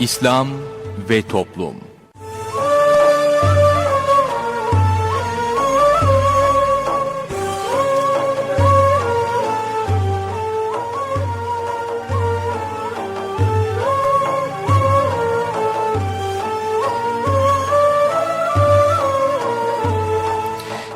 İslam ve Toplum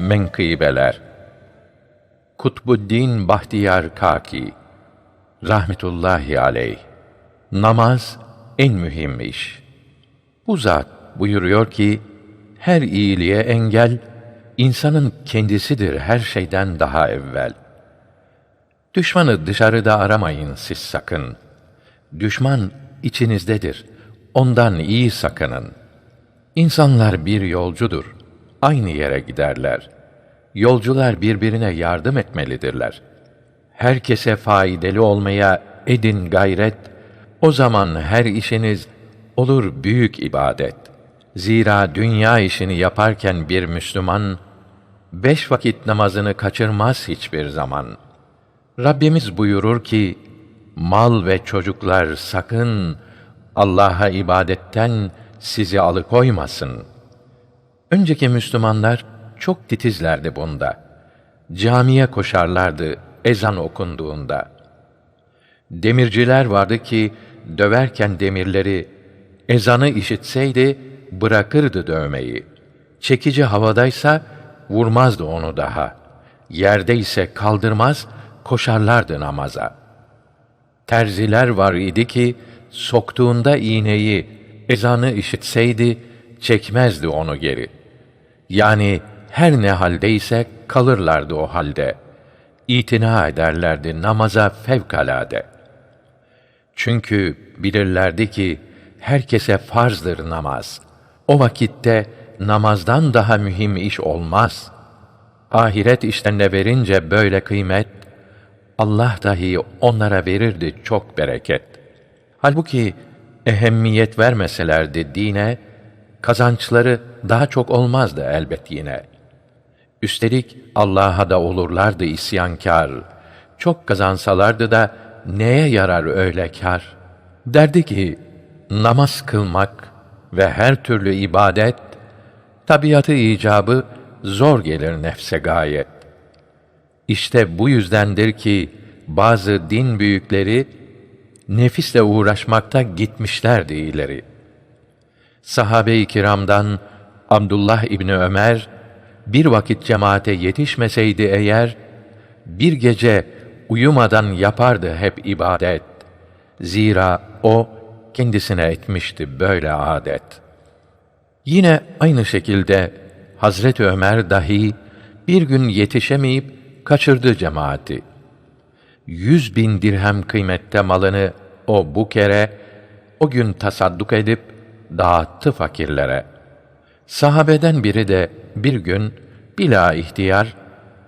menkıbeler Kutbuddin Bahtiyar Kaki Rahmetullahi aleyh Namaz en mühim iş. Bu zat buyuruyor ki, her iyiliğe engel, insanın kendisidir her şeyden daha evvel. Düşmanı dışarıda aramayın siz sakın. Düşman içinizdedir, ondan iyi sakının. İnsanlar bir yolcudur, aynı yere giderler. Yolcular birbirine yardım etmelidirler. Herkese faydalı olmaya edin gayret, o zaman her işiniz olur büyük ibadet. Zira dünya işini yaparken bir Müslüman, beş vakit namazını kaçırmaz hiçbir zaman. Rabbimiz buyurur ki, mal ve çocuklar sakın Allah'a ibadetten sizi alıkoymasın. Önceki Müslümanlar çok titizlerdi bunda. Camiye koşarlardı ezan okunduğunda. Demirciler vardı ki döverken demirleri ezanı işitseydi bırakırdı dövmeyi. Çekici havadaysa vurmazdı onu daha. Yerde ise kaldırmaz koşarlardı namaza. Terziler var idi ki soktuğunda iğneyi ezanı işitseydi çekmezdi onu geri. Yani her ne haldeyse kalırlardı o halde. İtina ederlerdi namaza fevkalade. Çünkü bilirlerdi ki herkese farzdır namaz. O vakitte namazdan daha mühim iş olmaz. Ahiret işlerine verince böyle kıymet, Allah dahi onlara verirdi çok bereket. Halbuki ehemmiyet vermeselerdi dine, kazançları daha çok olmazdı elbet yine. Üstelik Allah'a da olurlardı isyankâr. Çok kazansalardı da neye yarar öyle kâr? Derdi ki, namaz kılmak ve her türlü ibadet, tabiatı icabı zor gelir nefse gayet. İşte bu yüzdendir ki bazı din büyükleri nefisle uğraşmakta gitmişlerdi ileri. Sahabe-i kiramdan Abdullah İbni Ömer bir vakit cemaate yetişmeseydi eğer bir gece uyumadan yapardı hep ibadet. Zira o kendisine etmişti böyle adet. Yine aynı şekilde Hazret Ömer dahi bir gün yetişemeyip kaçırdı cemaati. Yüz bin dirhem kıymette malını o bu kere o gün tasadduk edip dağıttı fakirlere. Sahabeden biri de bir gün bila ihtiyar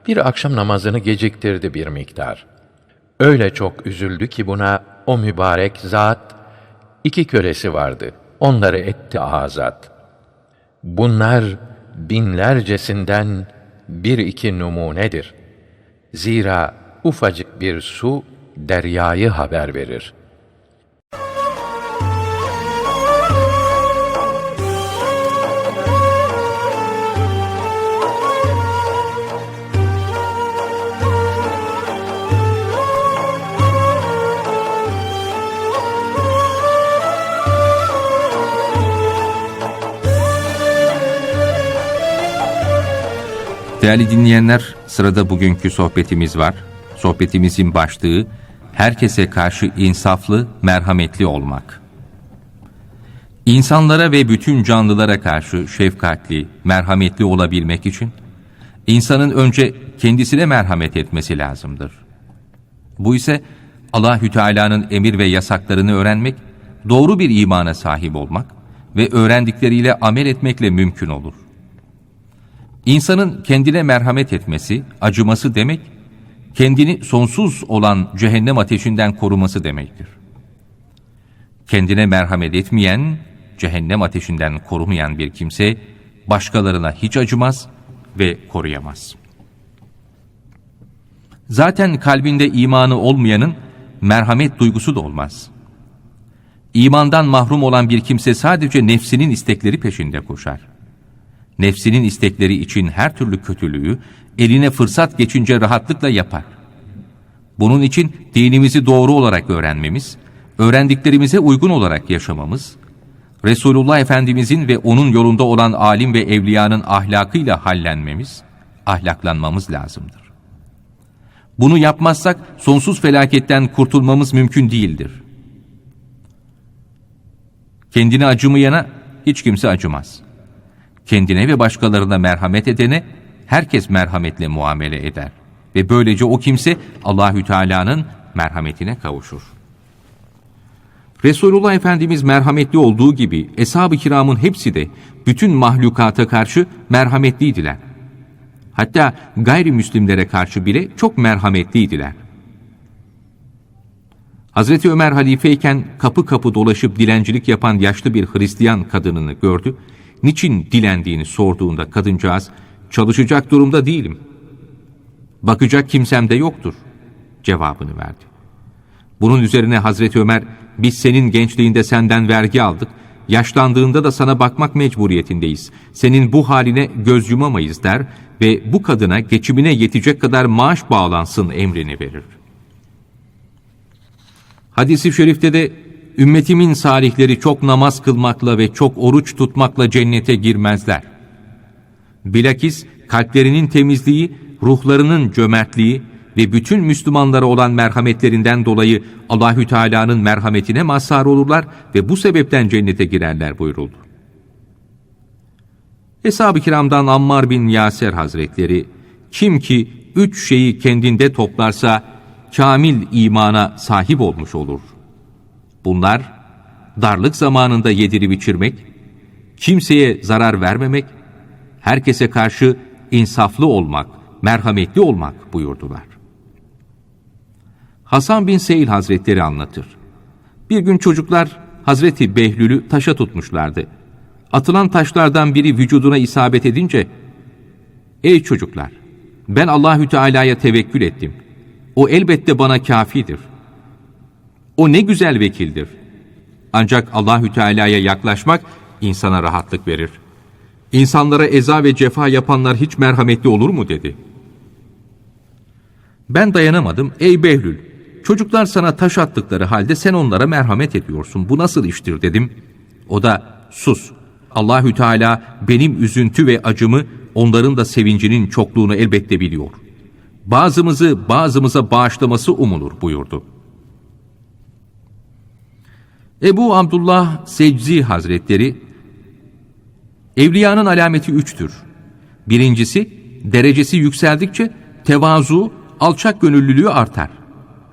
bir akşam namazını geciktirdi bir miktar. Öyle çok üzüldü ki buna o mübarek zat iki kölesi vardı. Onları etti azat. Bunlar binlercesinden bir iki numunedir. Zira ufacık bir su deryayı haber verir.'' Değerli dinleyenler, sırada bugünkü sohbetimiz var. Sohbetimizin başlığı, herkese karşı insaflı, merhametli olmak. İnsanlara ve bütün canlılara karşı şefkatli, merhametli olabilmek için, insanın önce kendisine merhamet etmesi lazımdır. Bu ise Allahü Teala'nın emir ve yasaklarını öğrenmek doğru bir imana sahip olmak ve öğrendikleriyle amel etmekle mümkün olur. İnsanın kendine merhamet etmesi, acıması demek, kendini sonsuz olan cehennem ateşinden koruması demektir. Kendine merhamet etmeyen, cehennem ateşinden korumayan bir kimse, başkalarına hiç acımaz ve koruyamaz. Zaten kalbinde imanı olmayanın merhamet duygusu da olmaz. İmandan mahrum olan bir kimse sadece nefsinin istekleri peşinde koşar. Nefsinin istekleri için her türlü kötülüğü eline fırsat geçince rahatlıkla yapar. Bunun için dinimizi doğru olarak öğrenmemiz, öğrendiklerimize uygun olarak yaşamamız, Resulullah Efendimizin ve onun yolunda olan alim ve evliyanın ahlakıyla hallenmemiz, ahlaklanmamız lazımdır. Bunu yapmazsak sonsuz felaketten kurtulmamız mümkün değildir. Kendine acımayana hiç kimse acımaz. Kendine ve başkalarına merhamet edene herkes merhametle muamele eder ve böylece o kimse Allahü Teala'nın merhametine kavuşur. Resulullah Efendimiz merhametli olduğu gibi eshab-ı kiramın hepsi de bütün mahlukata karşı merhametliydiler. Hatta gayrimüslimlere karşı bile çok merhametliydiler. Hazreti Ömer halifeyken kapı kapı dolaşıp dilencilik yapan yaşlı bir Hristiyan kadınını gördü. Niçin dilendiğini sorduğunda kadıncağız, çalışacak durumda değilim. Bakacak kimsem de yoktur cevabını verdi. Bunun üzerine Hazreti Ömer, biz senin gençliğinde senden vergi aldık, yaşlandığında da sana bakmak mecburiyetindeyiz. Senin bu haline göz yumamayız der ve bu kadına geçimine yetecek kadar maaş bağlansın emrini verir. Hadis-i şerifte de ümmetimin salihleri çok namaz kılmakla ve çok oruç tutmakla cennete girmezler. Bilakis kalplerinin temizliği, ruhlarının cömertliği ve bütün Müslümanlara olan merhametlerinden dolayı Allahü Teala'nın merhametine mazhar olurlar ve bu sebepten cennete girerler buyuruldu. Eshab-ı kiramdan Ammar bin Yaser Hazretleri, kim ki üç şeyi kendinde toplarsa kamil imana sahip olmuş olur. Bunlar, darlık zamanında yedirip içirmek, kimseye zarar vermemek, herkese karşı insaflı olmak, merhametli olmak buyurdular. Hasan bin Seyil Hazretleri anlatır. Bir gün çocuklar Hazreti Behlül'ü taşa tutmuşlardı. Atılan taşlardan biri vücuduna isabet edince, Ey çocuklar! Ben Allahü Teala'ya tevekkül ettim. O elbette bana kafidir. O ne güzel vekildir. Ancak Allahü Teala'ya yaklaşmak insana rahatlık verir. İnsanlara eza ve cefa yapanlar hiç merhametli olur mu dedi. Ben dayanamadım. Ey Behlül, çocuklar sana taş attıkları halde sen onlara merhamet ediyorsun. Bu nasıl iştir dedim. O da sus. Allahü Teala benim üzüntü ve acımı onların da sevincinin çokluğunu elbette biliyor. Bazımızı bazımıza bağışlaması umulur buyurdu. Ebu Abdullah Seczi Hazretleri Evliyanın alameti üçtür. Birincisi, derecesi yükseldikçe tevazu, alçak gönüllülüğü artar.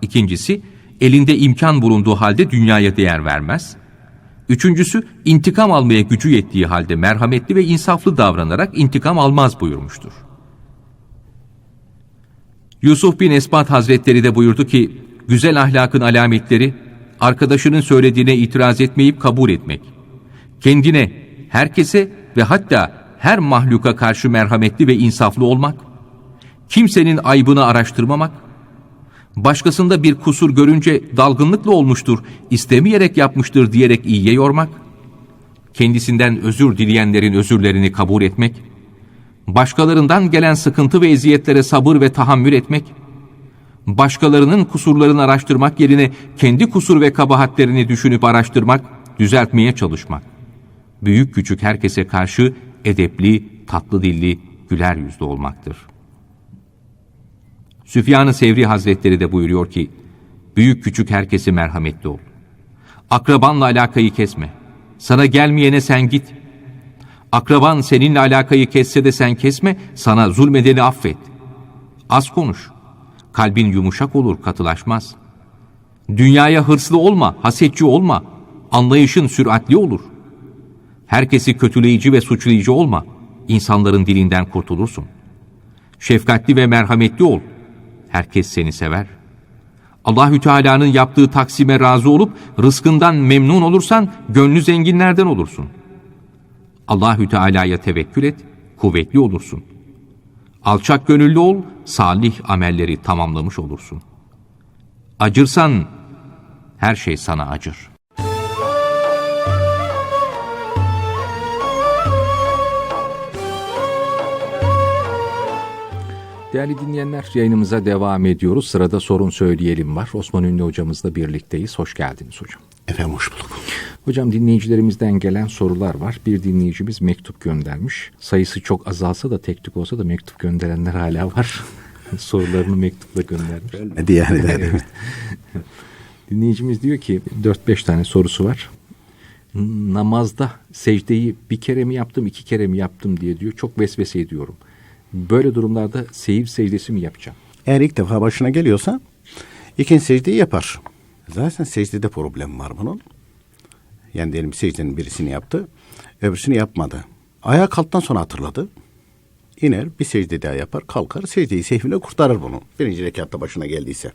İkincisi, elinde imkan bulunduğu halde dünyaya değer vermez. Üçüncüsü, intikam almaya gücü yettiği halde merhametli ve insaflı davranarak intikam almaz buyurmuştur. Yusuf bin Esbat Hazretleri de buyurdu ki, güzel ahlakın alametleri, arkadaşının söylediğine itiraz etmeyip kabul etmek. Kendine, herkese ve hatta her mahluka karşı merhametli ve insaflı olmak, kimsenin aybını araştırmamak, başkasında bir kusur görünce dalgınlıkla olmuştur, istemeyerek yapmıştır diyerek iyiye yormak, kendisinden özür dileyenlerin özürlerini kabul etmek, başkalarından gelen sıkıntı ve eziyetlere sabır ve tahammül etmek, başkalarının kusurlarını araştırmak yerine kendi kusur ve kabahatlerini düşünüp araştırmak, düzeltmeye çalışmak. Büyük küçük herkese karşı edepli, tatlı dilli, güler yüzlü olmaktır. Süfyan-ı Sevri Hazretleri de buyuruyor ki, büyük küçük herkese merhametli ol. Akrabanla alakayı kesme. Sana gelmeyene sen git. Akraban seninle alakayı kesse de sen kesme, sana zulmedeni affet. Az konuş. Kalbin yumuşak olur, katılaşmaz. Dünyaya hırslı olma, hasetçi olma. Anlayışın süratli olur. Herkesi kötüleyici ve suçlayıcı olma. İnsanların dilinden kurtulursun. Şefkatli ve merhametli ol. Herkes seni sever. Allahü Teala'nın yaptığı taksime razı olup rızkından memnun olursan gönlü zenginlerden olursun. Allahü Teala'ya tevekkül et, kuvvetli olursun. Alçak gönüllü ol, salih amelleri tamamlamış olursun. Acırsan her şey sana acır. Değerli dinleyenler yayınımıza devam ediyoruz. Sırada sorun söyleyelim var. Osman Ünlü hocamızla birlikteyiz. Hoş geldiniz hocam. Efendim hoş bulduk. Hocam dinleyicilerimizden gelen sorular var. Bir dinleyicimiz mektup göndermiş. Sayısı çok azalsa da tek tük olsa da mektup gönderenler hala var. Sorularını mektupla göndermiş. Ölmedi yani mi? Dinleyicimiz diyor ki 4-5 tane sorusu var. Namazda secdeyi bir kere mi yaptım iki kere mi yaptım diye diyor. Çok vesvese ediyorum. Böyle durumlarda seyir secdesi mi yapacağım? Eğer ilk defa başına geliyorsa ikinci secdeyi yapar. Zaten secdede problem var bunun. Yani diyelim secdenin birisini yaptı, öbürsünü yapmadı. Ayağa kalktıktan sonra hatırladı. İner bir secde daha yapar, kalkar secdeyi sehvine kurtarır bunu. Birinci rekatta başına geldiyse.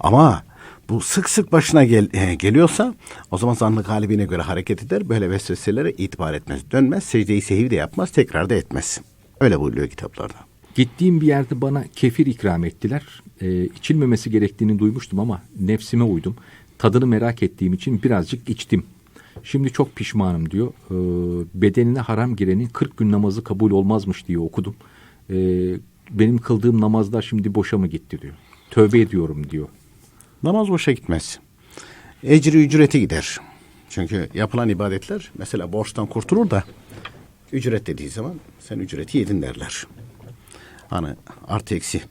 Ama bu sık sık başına gel, e, geliyorsa o zaman zannı galibine göre hareket eder. Böyle vesveselere itibar etmez. Dönmez, secdeyi sehiv de yapmaz, tekrar da etmez. Öyle buyuruyor kitaplarda. Gittiğim bir yerde bana kefir ikram ettiler. Ee, içilmemesi gerektiğini duymuştum ama nefsime uydum. Tadını merak ettiğim için birazcık içtim. Şimdi çok pişmanım diyor. Ee, bedenine haram girenin 40 gün namazı kabul olmazmış diye okudum. Ee, benim kıldığım namazlar şimdi boşa mı gitti diyor. Tövbe ediyorum diyor. Namaz boşa gitmez. Ecri ücreti gider. Çünkü yapılan ibadetler mesela borçtan kurtulur da ücret dediği zaman sen ücreti yedin derler. Hani artı eksi.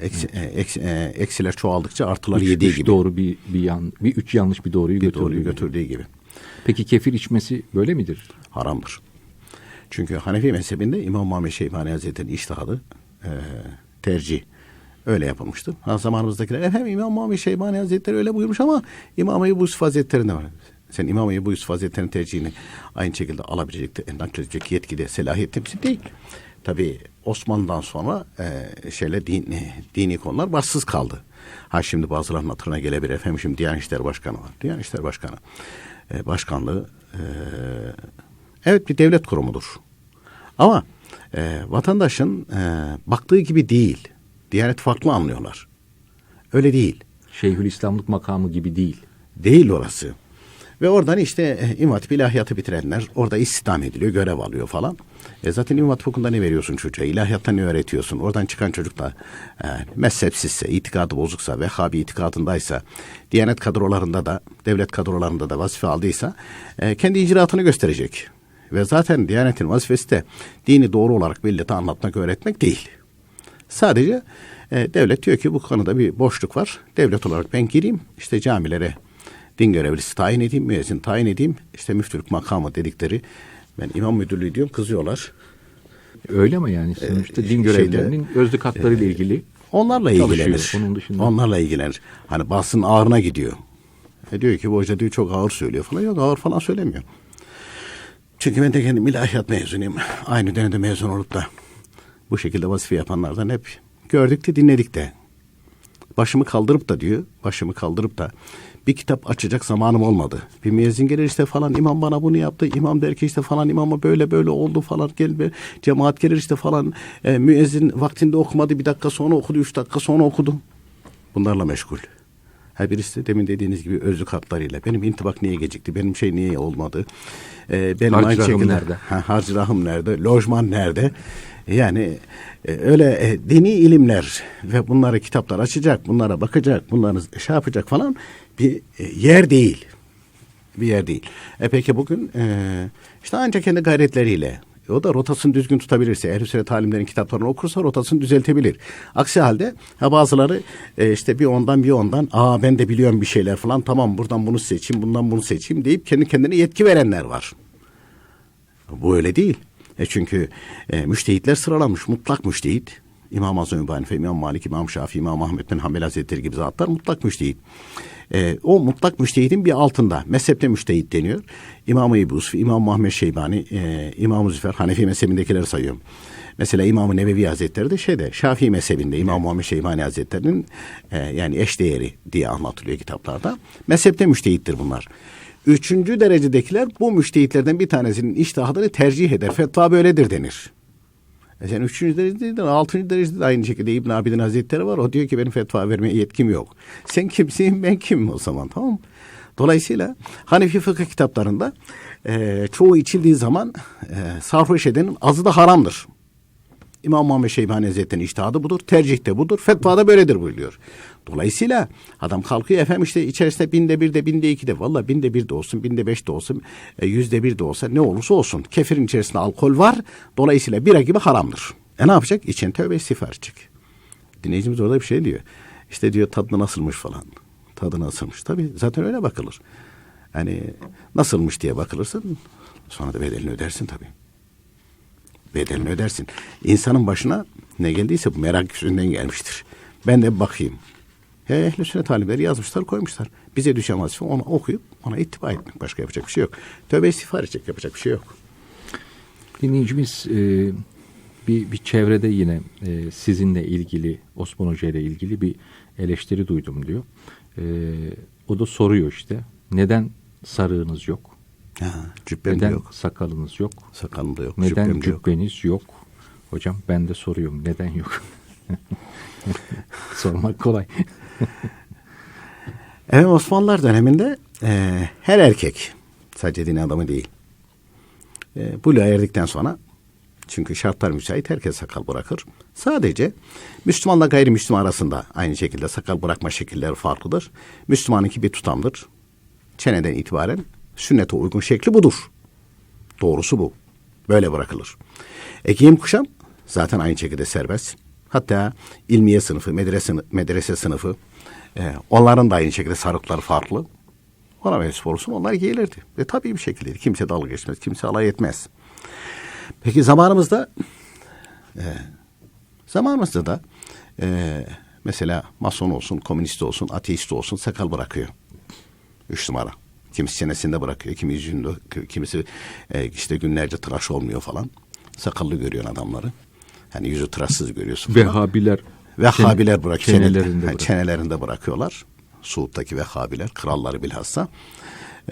Eksi, e, eksi, e, eksiler çoğaldıkça artılar Üç, yediği üç gibi. doğru bir, bir, yan, bir üç yanlış bir doğruyu bir götürdüğü doğruyu gibi. götürdüğü gibi. Peki kefir içmesi böyle midir? Haramdır. Çünkü Hanefi mezhebinde İmam Muhammed Şeybani Hazretleri'nin iştihadı e, tercih öyle yapılmıştır. Ha, zamanımızdakiler efendim İmam Muhammed Şeybani Hazretleri öyle buyurmuş ama İmam Ebu Yusuf Hazretleri'nde var. Sen İmam Ebu Yusuf Hazretleri'nin tercihini aynı şekilde alabilecek, de, nakledecek yetkide, selahiyet hepsi değil. Tabi Osmanlı'dan sonra e, şeyle dini, dini konular bassız kaldı. Ha şimdi bazılarının hatırına gelebilir efendim şimdi Diyanet İşleri Başkanı var. Diyanet İşleri Başkanı e, başkanlığı e, evet bir devlet kurumudur. Ama e, vatandaşın e, baktığı gibi değil. Diyanet farklı anlıyorlar. Öyle değil. Şeyhülislamlık makamı gibi değil. Değil orası. Ve oradan işte e, İmam Hatip ilahiyatı bitirenler orada istihdam ediliyor, görev alıyor falan. E zaten İmam Hatip okulunda ne veriyorsun çocuğa? İlahiyatta ne öğretiyorsun? Oradan çıkan çocuk da e, mezhepsizse, itikadı bozuksa, Vehhabi itikadındaysa, Diyanet kadrolarında da, devlet kadrolarında da vazife aldıysa e, kendi icraatını gösterecek. Ve zaten Diyanet'in vazifesi de dini doğru olarak millete anlatmak, öğretmek değil. Sadece e, devlet diyor ki bu konuda bir boşluk var. Devlet olarak ben gireyim, işte camilere din görevlisi tayin edeyim, müezzin tayin edeyim. İşte müftülük makamı dedikleri. Ben imam müdürlüğü diyorum kızıyorlar. Öyle mi yani? Sonuçta din şeyde, görevlilerinin özlük haklarıyla ilgili Onlarla ilgilenir. onun dışında. Onlarla ilgilenir. Hani basın ağırına gidiyor. E diyor ki bu hoca diyor çok ağır söylüyor falan. Yok ağır falan söylemiyor. Çünkü ben de kendim ilahiyat mezunuyum. Aynı dönemde mezun olup da bu şekilde vazife yapanlardan hep gördük de dinledik de. Başımı kaldırıp da diyor, başımı kaldırıp da bir kitap açacak zamanım olmadı. Bir müezzin gelir işte falan imam bana bunu yaptı. İmam der ki işte falan imama böyle böyle oldu falan. Gel be, cemaat gelir işte falan. E, müezzin vaktinde okumadı bir dakika sonra okudu, üç dakika sonra okudu. Bunlarla meşgul. Her birisi de demin dediğiniz gibi özlük haklarıyla. Benim intibak niye gecikti? Benim şey niye olmadı? E, benim Harcı aynı rahım şekilde, nerede? Ha, harcı rahım nerede? Lojman nerede? Yani e, öyle e, dini ilimler ve bunları kitaplar açacak, bunlara bakacak, bunları şey yapacak falan bir e, yer değil. Bir yer değil. E peki bugün e, işte ancak kendi gayretleriyle o da rotasını düzgün tutabilirse, ehl Sünnet talimlerin kitaplarını okursa rotasını düzeltebilir. Aksi halde ha bazıları e, işte bir ondan bir ondan, aa ben de biliyorum bir şeyler falan, tamam buradan bunu seçeyim, bundan bunu seçeyim deyip kendi kendine yetki verenler var. Bu öyle değil. E çünkü e, müştehitler sıralanmış. Mutlak müştehit. İmam Azam İbn İmam Malik, İmam Şafii, İmam Ahmet bin Hanbel Hazretleri gibi zatlar mutlak müştehit. E, o mutlak müştehidin bir altında. Mezhepte müştehit deniyor. İmam-ı Ebu Yusuf, İmam Muhammed Şeybani, e, İmam-ı Züfer, Hanefi mezhebindekileri sayıyorum. Mesela İmam-ı Nevevi Hazretleri de şeyde Şafii mezhebinde İmam Muhammed Şeybani Hazretleri'nin e, yani eşdeğeri diye anlatılıyor kitaplarda. Mezhepte müştehittir bunlar. Üçüncü derecedekiler bu müştehitlerden bir tanesinin iştihadını tercih eder. Fetva böyledir denir. E sen üçüncü derecede, altıncı derecede de aynı şekilde İbn Abidin Hazretleri var. O diyor ki benim fetva vermeye yetkim yok. Sen kimsin ben kimim o zaman tamam? Dolayısıyla Hanefi fıkıh kitaplarında e, çoğu içildiği zaman e, sarhoş edenin azı da haramdır. İmam Muhammed Şeybani Hazretleri'nin iştihadı budur, tercih de budur, fetva da böyledir buyuruyor. Dolayısıyla adam kalkıyor efendim işte içerisinde binde bir de binde iki de valla binde bir de olsun, binde beş de olsun, e, yüzde bir de olsa ne olursa olsun. Kefirin içerisinde alkol var, dolayısıyla bira gibi haramdır. E ne yapacak? İçen tövbe istiğfar edecek. Dinleyicimiz orada bir şey diyor. İşte diyor tadı nasılmış falan. Tadı nasılmış. Tabii zaten öyle bakılır. Yani nasılmış diye bakılırsın sonra da bedelini ödersin tabii bedelini ödersin. İnsanın başına ne geldiyse bu merak yüzünden gelmiştir. Ben de bakayım. Ya ehl-i sünnet alimleri yazmışlar koymuşlar. Bize düşen vazife onu okuyup ona ittiba etmek. Başka yapacak bir şey yok. Tövbe istiğfar edecek yapacak bir şey yok. Dinleyicimiz e, bir, bir çevrede yine e, sizinle ilgili Osman Hoca ile ilgili bir eleştiri duydum diyor. E, o da soruyor işte neden sarığınız yok? Ha, cübbem de neden yok. sakalınız yok? Sakalım da yok. Neden cübbem de yok. cübbeniz yok? Hocam ben de soruyorum neden yok? Sormak kolay. Evet Osmanlılar döneminde e, her erkek sadece din adamı değil. E, buluğa erdikten sonra çünkü şartlar müsait herkes sakal bırakır. Sadece Müslümanla gayrimüslim arasında aynı şekilde sakal bırakma şekilleri farklıdır. Müslümanınki bir tutamdır. Çeneden itibaren sünnete uygun şekli budur. Doğrusu bu. Böyle bırakılır. E giyim kuşam zaten aynı şekilde serbest. Hatta ilmiye sınıfı, medrese, medrese sınıfı e, onların da aynı şekilde sarıkları farklı. Ona mensup olursun onlar giyilirdi. Ve tabii bir şekilde kimse dalga geçmez, kimse alay etmez. Peki zamanımızda e, zamanımızda da e, mesela mason olsun, komünist olsun, ateist olsun sakal bırakıyor. Üç numara. Kimisi çenesinde bırakıyor, kimi yüzünde, kimisi e, işte günlerce tıraş olmuyor falan. Sakallı görüyorsun adamları. Hani yüzü tıraşsız görüyorsun falan. Vehhabiler Vehhabiler bırak çenelerinde çenelerinde, bırak. çenelerinde bırakıyorlar. Suud'daki Vehhabiler, kralları bilhassa.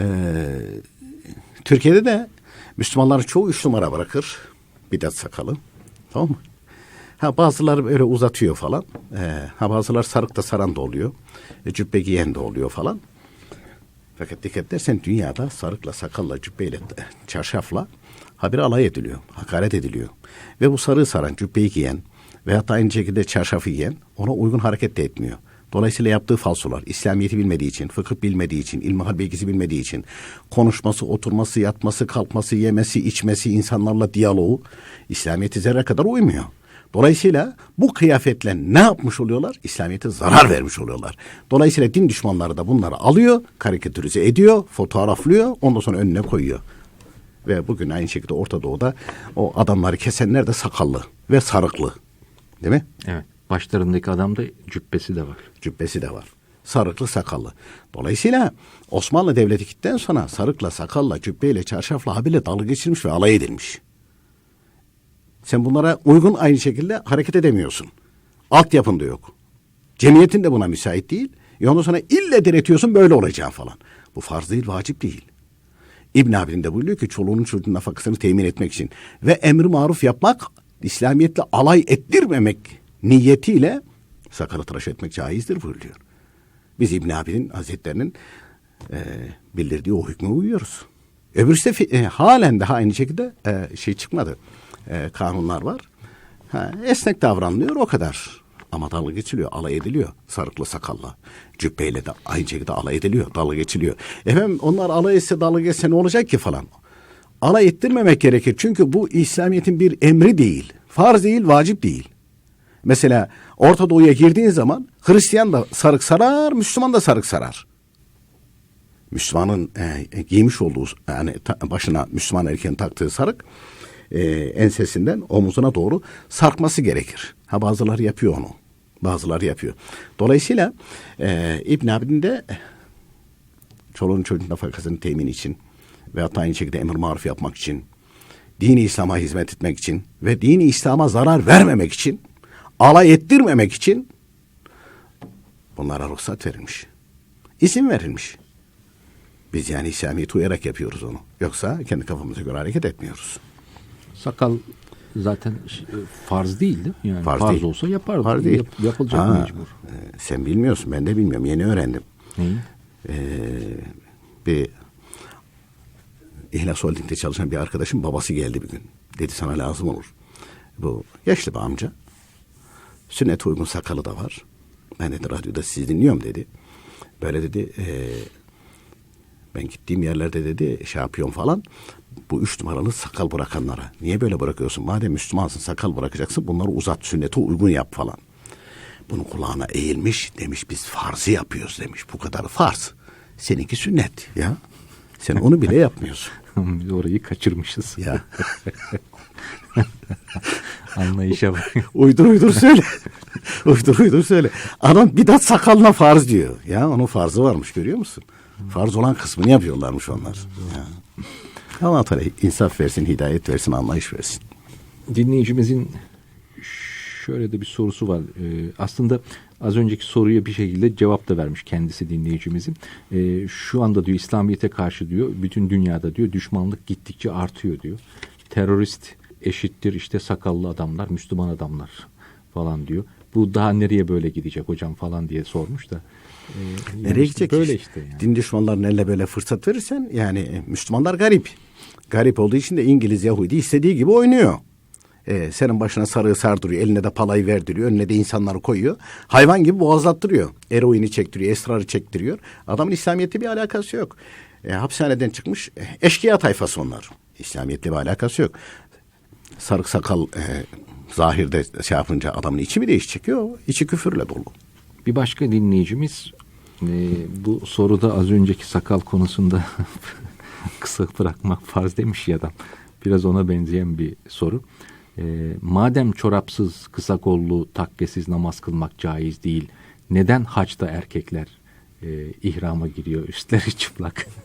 Ee, Türkiye'de de Müslümanların çoğu üç numara bırakır. Bidat sakalı. Tamam mı? Ha bazıları böyle uzatıyor falan. Ee, ha bazıları sarık da saran da oluyor. E, cübbe giyen de oluyor falan. Fakat dikkat edersen dünyada sarıkla, sakalla, cübbeyle, çarşafla habire alay ediliyor, hakaret ediliyor. Ve bu sarığı saran, cübbeyi giyen veyahut da aynı şekilde çarşafı giyen ona uygun hareket de etmiyor. Dolayısıyla yaptığı falsolar, İslamiyet'i bilmediği için, fıkıh bilmediği için, ilmihal bilgisi bilmediği için, konuşması, oturması, yatması, kalkması, yemesi, içmesi, insanlarla diyaloğu İslamiyet'i zerre kadar uymuyor. Dolayısıyla bu kıyafetle ne yapmış oluyorlar? İslamiyet'e zarar vermiş oluyorlar. Dolayısıyla din düşmanları da bunları alıyor, karikatürize ediyor, fotoğraflıyor, ondan sonra önüne koyuyor. Ve bugün aynı şekilde Orta Doğu'da o adamları kesenler de sakallı ve sarıklı. Değil mi? evet başlarındaki adamda cübbesi de var. Cübbesi de var. Sarıklı sakallı. Dolayısıyla Osmanlı Devleti gittikten sonra sarıkla, sakalla, cübbeyle, çarşafla habire dalga geçilmiş ve alay edilmiş. Sen bunlara uygun aynı şekilde hareket edemiyorsun. Altyapın da yok. Cemiyetin de buna müsait değil. E ondan sonra ille diretiyorsun böyle olacağım falan. Bu farz değil, vacip değil. İbn Abidin de buyuruyor ki çoluğunun çocuğun nafakasını temin etmek için ve emri maruf yapmak İslamiyetle alay ettirmemek niyetiyle sakalı tıraş etmek caizdir buyuruyor. Biz İbn Abidin Hazretlerinin e, bildirdiği o hükmü uyuyoruz. Öbürsü de fi- e, halen daha aynı şekilde e, şey çıkmadı. E, kanunlar var. Ha, esnek davranılıyor o kadar. Ama dalga geçiliyor, alay ediliyor. Sarıklı sakalla. Cübbeyle de aynı şekilde alay ediliyor, dalga geçiliyor. Efendim onlar alay etse dalga geçse ne olacak ki falan. Alay ettirmemek gerekir. Çünkü bu İslamiyet'in bir emri değil. Farz değil, vacip değil. Mesela Orta Doğu'ya girdiğin zaman Hristiyan da sarık sarar, Müslüman da sarık sarar. Müslümanın e, giymiş olduğu yani ta- başına Müslüman erkeğin taktığı sarık e, ensesinden omuzuna doğru sarkması gerekir. Ha bazıları yapıyor onu. Bazıları yapıyor. Dolayısıyla e, İbn Abidin de çoluğun çocuğun nafakasını temin için ve hatta aynı şekilde emir maruf yapmak için, dini İslam'a hizmet etmek için ve dini İslam'a zarar vermemek için, alay ettirmemek için bunlara ruhsat verilmiş. İzin verilmiş. Biz yani İslamiyet'e uyarak yapıyoruz onu. Yoksa kendi kafamıza göre hareket etmiyoruz. Sakal zaten e, farz değil değil mi? Yani Farz farz, değil. olsa yapardı. Farz değil. Yap- yapılacak Ha, mecbur. e, sen bilmiyorsun ben de bilmiyorum. Yeni öğrendim. Neyi? Ee, bir İhlas Holding'de çalışan bir arkadaşım babası geldi bir gün. Dedi sana lazım olur. Bu yaşlı bir amca. Sünnet uygun sakalı da var. Ben dedi radyoda sizi dinliyorum dedi. Böyle dedi ee, ben gittiğim yerlerde dedi şey yapıyorum falan. Bu üç numaralı sakal bırakanlara. Niye böyle bırakıyorsun? Madem Müslümansın sakal bırakacaksın bunları uzat sünnete uygun yap falan. Bunun kulağına eğilmiş demiş biz farzı yapıyoruz demiş. Bu kadar farz. Seninki sünnet ya. Sen onu bile yapmıyorsun. Biz orayı kaçırmışız. Ya Anlayışa bak. uydur uydur söyle. uydur uydur söyle. Adam bidat sakalına farz diyor. Ya onun farzı varmış görüyor musun? Farz olan kısmını yapıyorlarmış onlar. Ya. Allah Teala insaf versin, hidayet versin, anlayış versin. Dinleyicimizin şöyle de bir sorusu var. Ee, aslında az önceki soruya bir şekilde cevap da vermiş kendisi dinleyicimizin. Ee, şu anda diyor İslamiyet'e karşı diyor bütün dünyada diyor düşmanlık gittikçe artıyor diyor. Terörist eşittir işte sakallı adamlar, Müslüman adamlar falan diyor. Bu daha nereye böyle gidecek hocam falan diye sormuş da. Ee, yani Nereye işte gidecek? Böyle iş? işte yani. Din düşmanlarının eline böyle fırsat verirsen yani e, Müslümanlar garip. Garip olduğu için de İngiliz Yahudi istediği gibi oynuyor. Ee, senin başına sarığı sardırıyor, eline de palayı verdiriyor, önüne de insanları koyuyor. Hayvan gibi boğazlattırıyor. Eroini çektiriyor, esrarı çektiriyor. Adamın İslamiyet'le bir alakası yok. E, hapishaneden çıkmış e, eşkıya tayfası onlar. İslamiyet'le bir alakası yok. Sarık sakal e, zahirde şey yapınca adamın içi mi değiş çekiyor? İçi küfürle dolu. Bir başka dinleyicimiz e, bu soruda az önceki sakal konusunda kısa bırakmak farz demiş ya adam. Biraz ona benzeyen bir soru. E, madem çorapsız, kısa kollu, takkesiz namaz kılmak caiz değil, neden haçta erkekler e, ihrama giriyor, üstleri çıplak?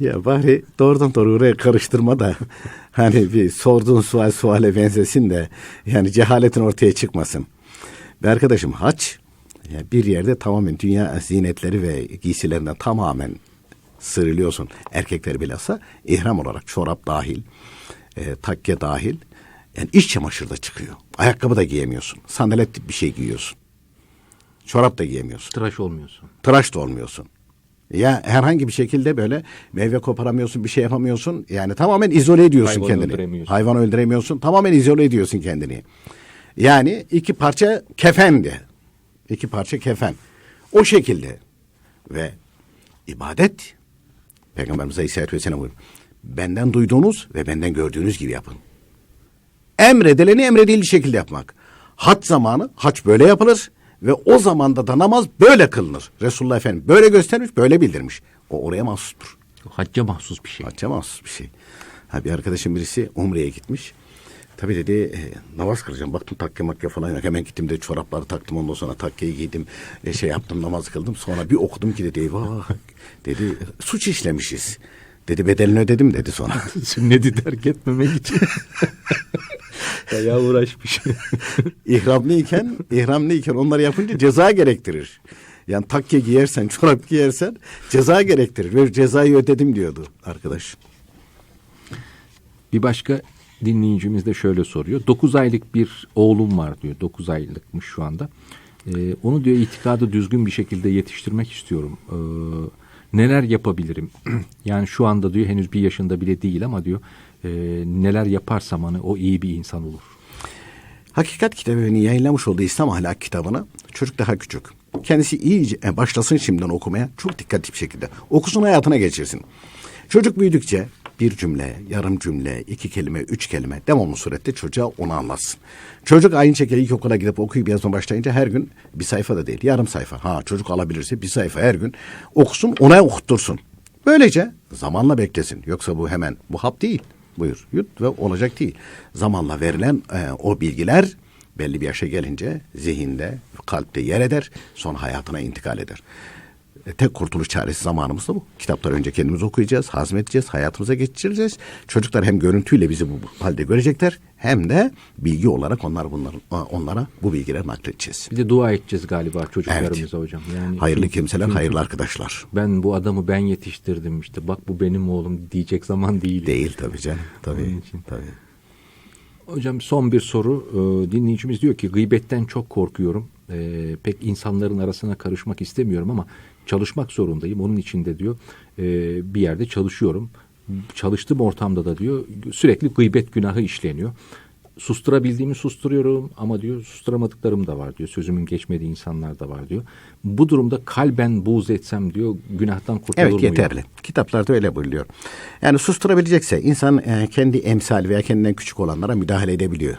Ya bari doğrudan doğru oraya karıştırma da hani bir sorduğun sual suale benzesin de yani cehaletin ortaya çıkmasın. Ve arkadaşım haç yani bir yerde tamamen dünya zinetleri ve giysilerinden tamamen sırılıyorsun. Erkekler bilhassa ihram olarak çorap dahil, e, takke dahil yani iç çamaşırı da çıkıyor. Ayakkabı da giyemiyorsun. Sandalet tip bir şey giyiyorsun. Çorap da giyemiyorsun. Tıraş olmuyorsun. tıraş da olmuyorsun. Ya herhangi bir şekilde böyle meyve koparamıyorsun, bir şey yapamıyorsun. Yani tamamen izole ediyorsun Hayvan kendini. öldüremiyorsun. Hayvan öldüremiyorsun. Tamamen izole ediyorsun kendini. Yani iki parça kefendi. İki parça kefen. O şekilde. Ve ibadet Peygamberimiz Aleyhisselatü Vesselam buyuruyor. Benden duyduğunuz ve benden gördüğünüz gibi yapın. Emredileni emredildiği şekilde yapmak. Haç zamanı haç böyle yapılır ve o zamanda da namaz böyle kılınır. Resulullah Efendimiz böyle göstermiş, böyle bildirmiş. O oraya mahsustur. Hacca mahsus bir şey. Hacca mahsus bir şey. Ha bir arkadaşım birisi Umre'ye gitmiş. Tabii dedi e, namaz kılacağım. Baktım takke makke falan yok. Hemen gittim de çorapları taktım. Ondan sonra takkeyi giydim. E, şey yaptım namaz kıldım. Sonra bir okudum ki dedi eyvah. Dedi suç işlemişiz. Dedi bedelini ödedim dedi sonra. Sünneti terk etmemek için. Bayağı uğraşmış. İhramlıyken, ihramlıyken onları yapınca ceza gerektirir. Yani takke giyersen, çorap giyersen ceza gerektirir. Ve cezayı ödedim diyordu arkadaş. Bir başka dinleyicimiz de şöyle soruyor. 9 aylık bir oğlum var diyor. 9 aylıkmış şu anda. Ee, onu diyor itikadı düzgün bir şekilde yetiştirmek istiyorum. Ee, neler yapabilirim? yani şu anda diyor henüz bir yaşında bile değil ama diyor e, neler yaparsam hani o iyi bir insan olur. Hakikat kitabını yayınlamış olduğu İslam ahlak kitabını çocuk daha küçük. Kendisi iyice e, başlasın şimdiden okumaya çok dikkatli bir şekilde. Okusun hayatına geçirsin. Çocuk büyüdükçe bir cümle, yarım cümle, iki kelime, üç kelime devamlı surette çocuğa onu anlatsın. Çocuk aynı şekilde ilkokula gidip okuyup yazma başlayınca her gün bir sayfa da değil, yarım sayfa. Ha çocuk alabilirse bir sayfa her gün okusun, ona okuttursun. Böylece zamanla beklesin. Yoksa bu hemen bu hap değil. Buyur yut ve olacak değil. Zamanla verilen e, o bilgiler belli bir yaşa gelince zihinde, kalpte yer eder. Sonra hayatına intikal eder. E, tek kurtuluş çaresi zamanımız da bu. Kitapları önce kendimiz okuyacağız, hazmedeceğiz, hayatımıza geçireceğiz. Çocuklar hem görüntüyle bizi bu halde görecekler hem de bilgi olarak onlar bunların onlara bu bilgileri nakledeceğiz. Bir de dua edeceğiz galiba çocuklarımıza hocam. Yani Hayırlı kimseler, çünkü hayırlı arkadaşlar. Ben bu adamı ben yetiştirdim işte bak bu benim oğlum diyecek zaman değil. Değil tabii canım. Tabii. Onun için. tabii. Hocam son bir soru. Ee, dinleyicimiz diyor ki gıybetten çok korkuyorum. Ee, pek insanların arasına karışmak istemiyorum ama çalışmak zorundayım. Onun için de diyor e, bir yerde çalışıyorum. Çalıştığım ortamda da diyor sürekli gıybet günahı işleniyor. Susturabildiğimi susturuyorum ama diyor susturamadıklarım da var diyor. Sözümün geçmediği insanlar da var diyor. Bu durumda kalben buğz etsem diyor günahtan kurtulur Evet muyum? yeterli. Kitaplarda öyle buyuruyor. Yani susturabilecekse insan e, kendi emsal veya kendinden küçük olanlara müdahale edebiliyor.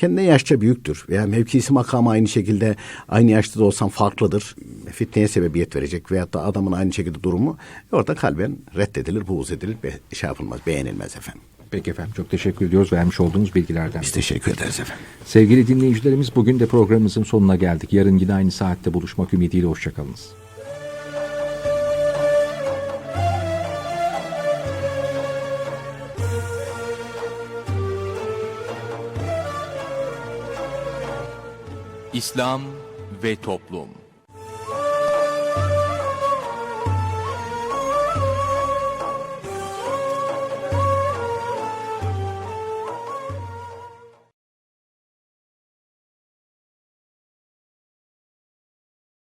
Kendine yaşça büyüktür veya mevkisi makamı aynı şekilde aynı yaşta da olsan farklıdır. Fitneye sebebiyet verecek veyahut da adamın aynı şekilde durumu orada kalben reddedilir, buğz edilir, be, şey yapılmaz, beğenilmez efendim. Peki efendim çok teşekkür ediyoruz vermiş olduğunuz bilgilerden. Biz teşekkür ederiz efendim. Sevgili dinleyicilerimiz bugün de programımızın sonuna geldik. Yarın yine aynı saatte buluşmak ümidiyle hoşçakalınız. İslam ve Toplum